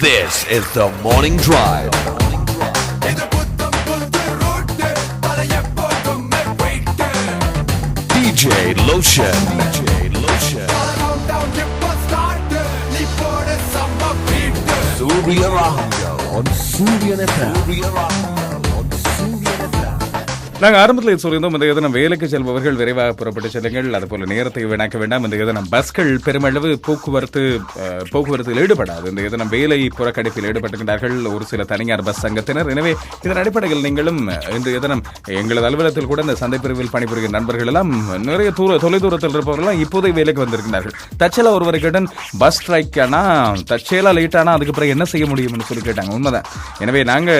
This is the morning drive. DJ Lotion. DJ Lotion. Surya Rahanga on Surya FM. Surya Rahanga on Surya FM. நாங்கள் ஆரம்பத்தில் சொல்லியிருந்தோம் இந்த தினம் வேலைக்கு செல்பவர்கள் விரைவாக புறப்பட்டு செல்லுங்கள். அதுபோல் நேரத்தை வீணாக்க வேண்டாம். இந்த தினம் பஸ்கள் பெருமளவு போக்குவரத்து போக்குவரத்தில் ஈடுபடாது. இந்த தினம் வேலை புறக்கணிப்பில் ஈடுபட்டுகின்றார்கள் ஒரு சில தனியார் பஸ் சங்கத்தினர். எனவே இதன் அடிப்படையில் நீங்களும் இந்த தினம் எங்களது அலுவலகத்தில் கூட இந்த சந்தை பிரிவில் பணிபுரிகிற நண்பர்கள் எல்லாம் நிறைய தூர தொலைதூரத்தில் இருப்பவர்கள் இப்போதே வேலைக்கு வந்திருக்கிறார்கள் தச்சலா ஒருவர் பஸ் ஸ்ட்ரைக் ஆனா தச்சேலா லேட் ஆனா அதுக்கு பிறகு என்ன செய்ய முடியும்னு சொல்லி கேட்டாங்க. உண்மைதான். எனவே நாங்க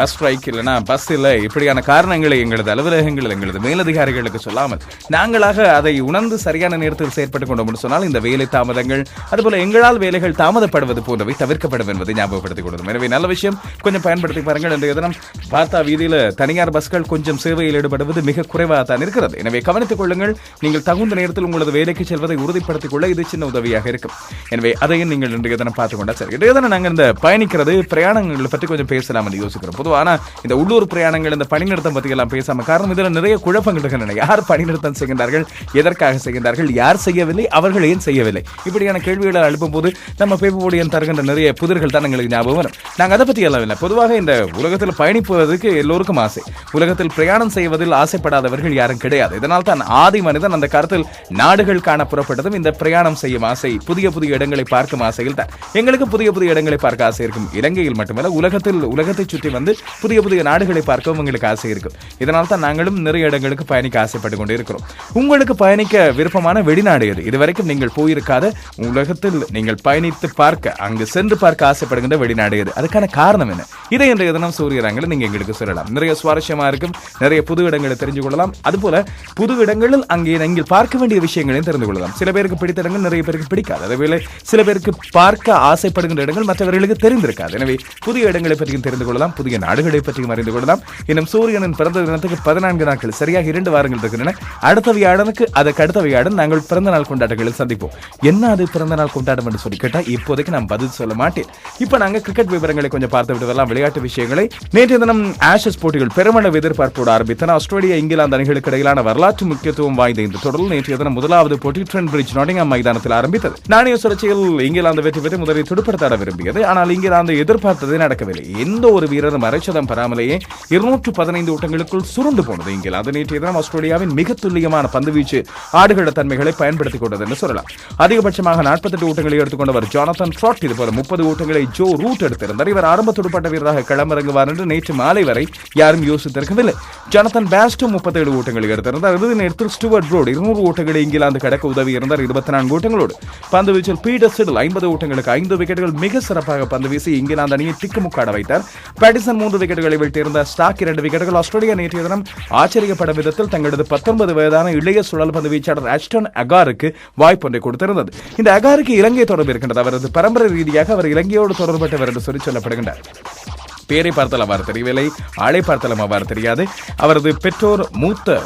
பஸ் ஸ்ட்ரைக் இல்லைன்னா பஸ் இல்லை. இப்படியான காரணங்களை எங்கள் எங்களது அலுவலகங்கள் எங்களது மேலதிகாரிகளுக்கு சொல்லாமல் நாங்களாக அதை உணர்ந்து சரியான நேரத்தில் செயற்பட்டுக் கொண்டோம் சொன்னால் இந்த வேலை தாமதங்கள் அதுபோல எங்களால் வேலைகள் தாமதப்படுவது போன்றவை தவிர்க்கப்படும் என்பதை ஞாபகப்படுத்திக் கொள்ளும் எனவே நல்ல விஷயம். கொஞ்சம் பயன்படுத்தி பாருங்கள். இன்றைய தினம் பார்த்தா வீதியில தனியார் பஸ்கள் கொஞ்சம் சேவையில் ஈடுபடுவது மிக குறைவாக தான் இருக்கிறது. எனவே கவனித்துக் கொள்ளுங்கள். நீங்கள் தகுந்த நேரத்தில் உங்களது வேலைக்கு செல்வதை உறுதிப்படுத்திக் கொள்ள இது சின்ன உதவியாக இருக்கும். எனவே அதையும் நீங்கள் இன்றைய தினம் பார்த்துக் கொண்டா சரி. இன்றைய தினம் நாங்கள் இந்த பயணிக்கிறது பிரயாணங்களை பற்றி கொஞ்சம் பேசலாம் என்று யோசிக்கிறோம் பொதுவாக இந்த உள்ளூர் பிரயாணங்கள் இந்த பணி நிறுத்தம் பற்றி எல்லாம் பேசாம. காரணம் இதுல நிறைய குழப்பங்கள் இருக்கின்றன யார் பணிநிறுத்தம் செய்கின்றார்கள்? எதற்காக செய்கின்றார்கள்? யார் செய்யவில்லை? அவர்கள் ஏன் செய்யவில்லை? இப்படியான கேள்விகளை எழுப்பும் போது நம்ம பேப்போடியன் தருகின்ற நிறைய புதிர்கள் தான் எங்களுக்கு ஞாபகம் வரும். நாங்கள் அதை பத்தி எல்லாம் இல்லை. பொதுவாக இந்த உலகத்தில் பயணிப்பதற்கு எல்லோருக்கும் ஆசை. உலகத்தில் பிரயாணம் செய்வதில் ஆசைப்படாதவர்கள் யாரும் கிடையாது. இதனால் தான் ஆதி மனிதன் அந்த கருத்தில் நாடுகள் காண புறப்பட்டதும் இந்த பிரயாணம் செய்யும் ஆசை புதிய புதிய இடங்களை பார்க்கும் ஆசையில் தான். எங்களுக்கு புதிய புதிய இடங்களை பார்க்க ஆசை இருக்கும். இலங்கையில் மட்டுமல்ல உலகத்தில் உலகத்தை சுற்றி வந்து புதிய புதிய நாடுகளை பார்க்கவும் எங்களுக்கு ஆசை இருக்கும். இதனால் தான் நாங்களும் நிறைய இடங்களுக்கு பயணிக்க ஆசைப்பட்டு கொண்டு இருக்கிறோம் உங்களுக்கு பயணிக்க விருப்பமான வெளிநாடு எது? இதுவரைக்கும் நீங்கள் போயிருக்காத உலகத்தில் நீங்கள் பயணித்து பார்க்க அங்கு சென்று பார்க்க ஆசைப்படுகின்ற வெளிநாடு எது? அதுக்கான காரணம் என்ன? இதை இன்றைய தினம் சூரியராங்களை நீங்கள் எங்களுக்கு சொல்லலாம். நிறைய சுவாரஸ்யமாக இருக்கும். நிறைய புது இடங்களை தெரிஞ்சு கொள்ளலாம். அதுபோல புது இடங்களில் அங்கே நீங்கள் பார்க்க வேண்டிய விஷயங்களையும் தெரிந்து கொள்ளலாம். சில பேருக்கு பிடித்த இடங்கள் நிறைய பேருக்கு பிடிக்காது. அதேவேளை சில பேருக்கு பார்க்க ஆசைப்படுகின்ற இடங்கள் மற்றவர்களுக்கு தெரிந்திருக்காது. எனவே புதிய இடங்களை பற்றியும் தெரிந்து கொள்ளலாம். புதிய நாடுகளை பற்றியும் அறிந்து கொள்ளலாம். இன்னும் சூரியனின் பிறந்த தினத்துக்கு பதினான்கு நாட்கள். சரியாக இரண்டு வாரங்கள் இருக்கின்றன. அடுத்த வியாழனுக்கு அதற்கு அடுத்த வியாழன் நாங்கள் பிறந்த நாள் கொண்டாட்டங்களில் சந்திப்போம். என்ன அது பிறந்த நாள் கொண்டாட்டம் என்று சொல்லி கேட்டால் இப்போதைக்கு நான் பதில் சொல்ல மாட்டேன். இப்போ நாங்கள் கிரிக்கெட் விவரங்களை கொஞ்சம் பார்த்து விட்டு வரலாம் விளையாட்டு விஷயங்களை. நேற்றைய தினம் ஆஷஸ் போட்டிகள் பெருமளவு எதிர்பார்ப்போடு ஆரம்பித்தன. ஆஸ்திரேலியா இங்கிலாந்து அணிகளுக்கு இடையிலான வரலாற்று முக்கியத்துவம் வாய்ந்த இந்த தொடரில் நேற்றைய தினம் முதலாவது போட்டி ட்ரெண்ட் பிரிட்ஜ் நாட்டிங்ஹாம் மைதானத்தில் ஆரம்பித்தது. நாணய சுழற்சியில் இங்கிலாந்து வெற்றி பெற்று முதலில் துடுப்படுத்தாட விரும்பியது. ஆனால் இங்கிலாந்து எதிர்பார்த்தது நடக்கவில்லை. எந்த ஒரு வீரரும் அரைச்சதம் பெறாமலேயே இருநூற்று பதினைந்து ஓட்டங்களுக்குள் சுருண்டு போனது இங்கிலாந்து. நேற்றைய தினம் ஆஸ்திரேலியாவின் மிக துல்லியமான பந்துவீச்சு ஆடுகள தன்மைகளை பயன்படுத்திக் கொண்டது என்று சொல்லலாம். அதிகபட்சமாக நாற்பத்தெட்டு ஓட்டங்களை எடுத்துக்கொண்டவர் ஜானதன் ட்ராட் இதுபோல முப்பது ஓட்டங்களை ஜோ ரூட் எடுத்திருந்தார். இவர் ஆரம்ப துடுப்பாட்ட வீரராக களமிறங்குவார் என்று நேற்று மாலை வரை யாரும் யோசித்திருக்கவில்லை. ஜானதன் பேஸ்டும் முப்பத்தேழு ஓட்டங்களை எடுத்திருந்தார். இறுதி நேரத்தில் ஸ்டுவர்ட் ரோடு இருநூறு ஓட்டங்களை இங்கிலாந்து கடக்க உதவி இருந்தார் இருபத்தி நான்கு ஓட்டங்களோடு பந்து வீச்சில் பீட்டர் சிடில் ஐம்பது ஓட்டங்களுக்கு ஐந்து விக்கெட்டுகள் மிக சிறப்பாக பந்து வீசி இங்கிலாந்து அணியை திக்குமுக்காட வைத்தார். பேட்டிசன் மூன்று விக்கெட்டுகளை வீழ்த்தியிருந்த ஸ்டாக் இரண்டு விக்கெட்டுகள். ஆஸ்திரேலியா நேற்றைய தினம் ஆச்சரியப்படும் விதத்தில் தங்களது பத்தொன்பது வயதான இளைய சுழல் பந்து வீச்சாளர் ஆஸ்டன் அகாருக்கு வாய்ப்பொன்றை கொடுத்திருந்தது. இந்த அகாருக்கு இலங்கை தொடர்பு இருக்கின்றது. அவரது பரம்பரை ரீதியாக அவர் இலங்கையோடு தொடர்பட்டவர் என்று சொல்லி சொல்லப்படுகின்றார். பேரை பார்த்தால் அவ்வாறு தெரியவில்லை ஆளை பார்த்தாலும் அவ்வாறு தெரியாது. அவரது பெற்றோர் மூத்த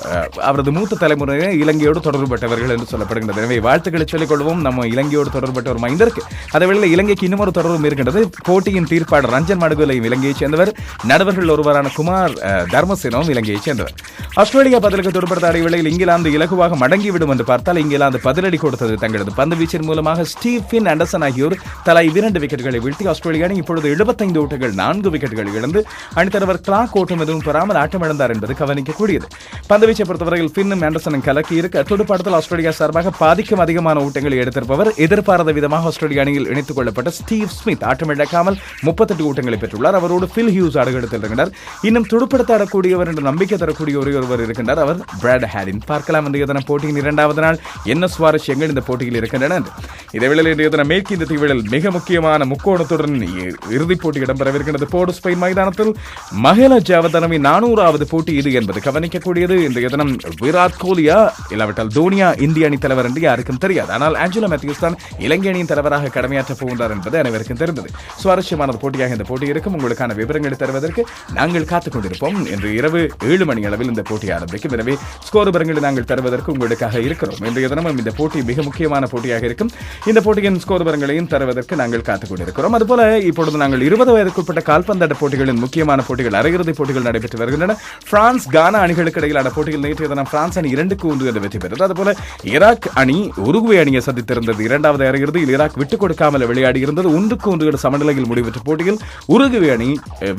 அவரது மூத்த தலைமுறையினர் இலங்கையோடு தொடர்புபட்டவர்கள் என்று சொல்லப்படுகின்றது. எனவே வாழ்த்துக்களை சொல்லிக்கொள்வோம் நம்ம இலங்கையோடு தொடர்பட்ட ஒரு மைந்தருக்கு அதே வேளையில் இலங்கைக்கு இன்னும் ஒரு தொடர்பும் இருக்கின்றது. போட்டியின் தீர்ப்பாளர் ரஞ்சன் மடுகுலையும் இலங்கையைச் சேர்ந்தவர். நடுவர்கள் ஒருவரான குமார் தர்மசேனவும் இலங்கையைச் சேர்ந்தவர். ஆஸ்திரேலியா பதிலுக்கு தொடர்படுத்த அடைவேளையில் இங்கிலாந்து இலகுவாக மடங்கிவிடும் என்று பார்த்தால் இங்கிலாந்து பதிலடி கொடுத்தது தங்களது பந்து வீச்சின் மூலமாக ஸ்டீஃபின் ஆண்டர்சன் ஆகியோர் தலா இரண்டு விக்கெட்டுகளை வீழ்த்தி ஆஸ்திரேலியா இப்பொழுது எழுபத்தைந்து ஓட்டங்கள் நான்கு விக்கெட் விக்கெட்டுகள் இழந்து அணித்தலைவர் கிளாக் ஓட்டம் எதுவும் பெறாமல் ஆட்டமிழந்தார் என்பது கவனிக்கக்கூடியது. பந்துவீச்சை பொறுத்தவரையில் பின்னும் ஆண்டர்சனும் கலக்கி இருக்க துடுப்பாட்டத்தில் ஆஸ்திரேலியா சார்பாக பாதிக்கும் அதிகமான ஓட்டங்களை எடுத்திருப்பவர் எதிர்பாராத விதமாக ஆஸ்திரேலிய அணியில் இணைத்துக் கொள்ளப்பட்ட ஸ்டீவ் ஸ்மித். ஆட்டமிழக்காமல் முப்பத்தெட்டு ஓட்டங்களை பெற்றுள்ளார். அவரோடு பில் ஹியூஸ் ஆடுகளத்தில் இருக்கின்றார் இன்னும் துடுப்படுத்த ஆடக்கூடியவர் என்று நம்பிக்கை தரக்கூடிய ஒரே ஒருவர் இருக்கின்றார். அவர் பிராட் ஹேரின் பார்க்கலாம். இன்றைய தினம் போட்டியின் இரண்டாவது நாள். என்ன சுவாரஸ்யங்கள் இந்த போட்டியில் இருக்கின்றன என்று. இதேவேளை இன்றைய தினம் மேற்கு இந்த தீவிழில் மிக முக்கியமான முக்கோணத்துடன் இ- இறுதிப் போட்டி இடம்பெறவிருக்கிறது போர்டு ஸ்பெயின் மைதானத்தில் மஹேல ஜாவதனவின் நானூறாவது போட்டி இது என்பது கவனிக்கக்கூடியது. இன்றைய தினம் விராட் கோலியா இல்லாவிட்டால் தோனியா இந்திய அணி தலைவர் என்று யாருக்கும் தெரியாது. ஆனால் ஆஞ்சலோ மேத்யூஸ் தான் இலங்கை அணியின் தலைவராக கடமையாற்றப் போகின்றார் என்பது அனைவருக்கும் தெரிந்தது. சுவாரஸ்யமான போட்டியாக இந்த போட்டி இருக்கும். உங்களுக்கான விவரங்களை தருவதற்கு நாங்கள் காத்துக் கொண்டிருப்போம். இன்று இரவு ஏழு மணி அளவில் இந்த போட்டி ஆரம்பிக்கும். எனவே ஸ்கோர் விவரங்களை நாங்கள் தருவதற்கு உங்களுக்காக இருக்கிறோம். இன்றைய தினமும் இந்த போட்டி மிக முக்கியமான போட்டியாக இருக்கும். இந்த போட்டியின் ஸ்கோர் விவரங்களையும் தருவதற்கு நாங்கள் காத்துக் கொண்டிருக்கிறோம் அதுபோல இப்பொழுது நாங்கள் இருபது வயதுக்குட்பட்ட கால்பந்தாட்ட போட்டிகளின் முக்கியமான போட்டிகள் அரையிறுதி போட்டிகள் நடைபெற்று வருகின்றன. பிரான்ஸ் கானா அணிகளுக்கு இடையிலான போட்டியில் நேற்றைய தினம் பிரான்ஸ் அணி இரண்டுக்கு ஒன்று என்று வெற்றி பெற்றது. அதுபோல ஈராக் அணி உருகுவே அணியை சந்தித்திருந்தது. இரண்டாவது அரையிறுதியில் ஈராக் விட்டுக் கொடுக்காமல் விளையாடி இருந்தது ஒன்றுக்கு ஒன்று சமநிலையில் முடிவெற்ற போட்டியில் உருகுவே அணி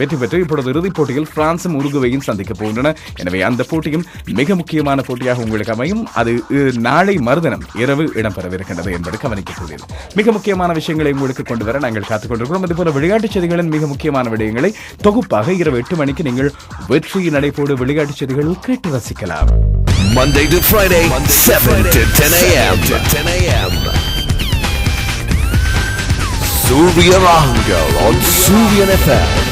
வெற்றி பெற்று இப்பொழுது இறுதிப் போட்டியில் பிரான்சும் உருகுவையும் சந்திக்க போகின்றன. எனவே அந்த போட்டியும் மிக முக்கியமான போட்டியாக உங்களுக்கு அமையும். அது நாளை மறுதினம் இரவு இடம்பெறவிருக்கின்றது என்பது கவனிக்கக்கூடியது மிக முக்கியமான விஷயங்களை உங்களுக்கு கொண்டு வர நாங்கள் காத்துக் கொண்டிருக்கிறோம் அதுபோல விளையாட்டுச் செய்திகளின் மிக முக்கியமான விடயங்களை தொகுப்பாக இரவு எட்டு மணிக்கு நீங்கள் வெற்றி நடைபோடு விளையாட்டுச் செய்திகள் கேட்டு ரசிக்கலாம் Monday to Friday, 7 to 10 a.m. To 10 a.m. Surya Rahangal on Surya FM.